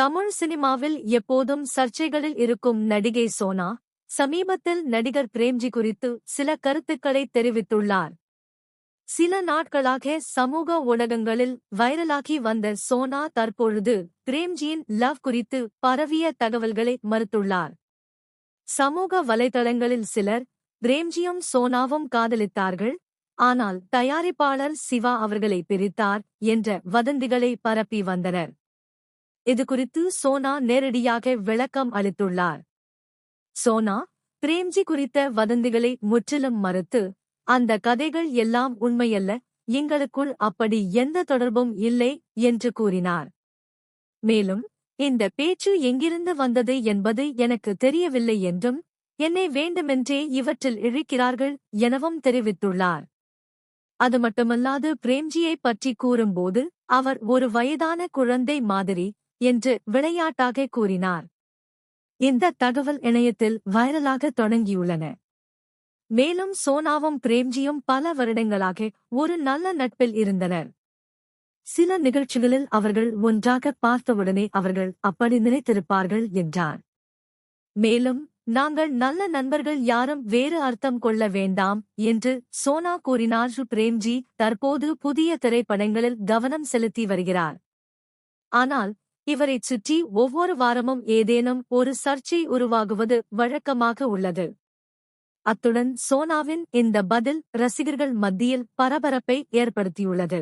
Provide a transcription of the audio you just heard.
தமிழ் சினிமாவில் எப்போதும் சர்ச்சைகளில் இருக்கும் நடிகை சோனா சமீபத்தில் நடிகர் பிரேம்ஜி குறித்து சில கருத்துக்களை தெரிவித்துள்ளார். சில நாட்களாக சமூக ஊடகங்களில் வைரலாகி வந்த சோனா தற்பொழுது பிரேம்ஜியின் லவ் குறித்து பரவிய தகவல்களை மறுத்துள்ளார். சமூக வலைதளங்களில் சிலர் பிரேம்ஜியும் சோனாவும் காதலித்தார்கள் ஆனால் தயாரிப்பாளர் சிவா அவர்களை பிரித்தார் என்ற வதந்திகளை பரப்பி வந்தனர். இதுகுறித்து சோனா நேரடியாக விளக்கம் அளித்துள்ளார். சோனா பிரேம்ஜி குறித்த வதந்திகளை முற்றிலும் மறுத்து அந்த கதைகள் எல்லாம் உண்மையல்ல எங்களுக்குள் அப்படி எந்த தொடர்பும் இல்லை என்று கூறினார். மேலும் இந்த பேச்சு எங்கிருந்து வந்தது என்பது எனக்கு தெரியவில்லை என்றும் என்னை வேண்டுமென்றே இவற்றில் இழுக்கிறார்கள் எனவும் தெரிவித்துள்ளார். அது மட்டுமல்லாது பிரேம்ஜியை பற்றி கூறும்போது அவர் ஒரு வயதான குழந்தை மாதிரி என்று விளையாட்டாக கூறினார். இந்த தகவல் இணையத்தில் வைரலாக தொடங்கியுள்ளன. மேலும் சோனாவும் பிரேம்ஜியும் பல வருடங்களாக ஒரு நல்ல நட்பில் இருந்தனர். சில நிகழ்ச்சிகளில் அவர்கள் ஒன்றாக பார்த்தவுடனே அவர்கள் அப்படி நினைத்திருப்பார்கள் என்றார். மேலும் நாங்கள் நல்ல நண்பர்கள் யாரும் வேறு அர்த்தம் கொள்ள வேண்டாம் என்று சோனா கூறினார். பிரேம்ஜி தற்போது புதிய திரைப்படங்களில் கவனம் செலுத்தி வருகிறார். ஆனால் இவரைச் சுற்றி ஒவ்வொரு வாரமும் ஏதேனும் ஒரு சர்ச்சை உருவாகுவது வழக்கமாக உள்ளது. அத்துடன் சோனாவின் இந்த பதில் ரசிகர்கள் மத்தியில் பரபரப்பை ஏற்படுத்தியுள்ளது.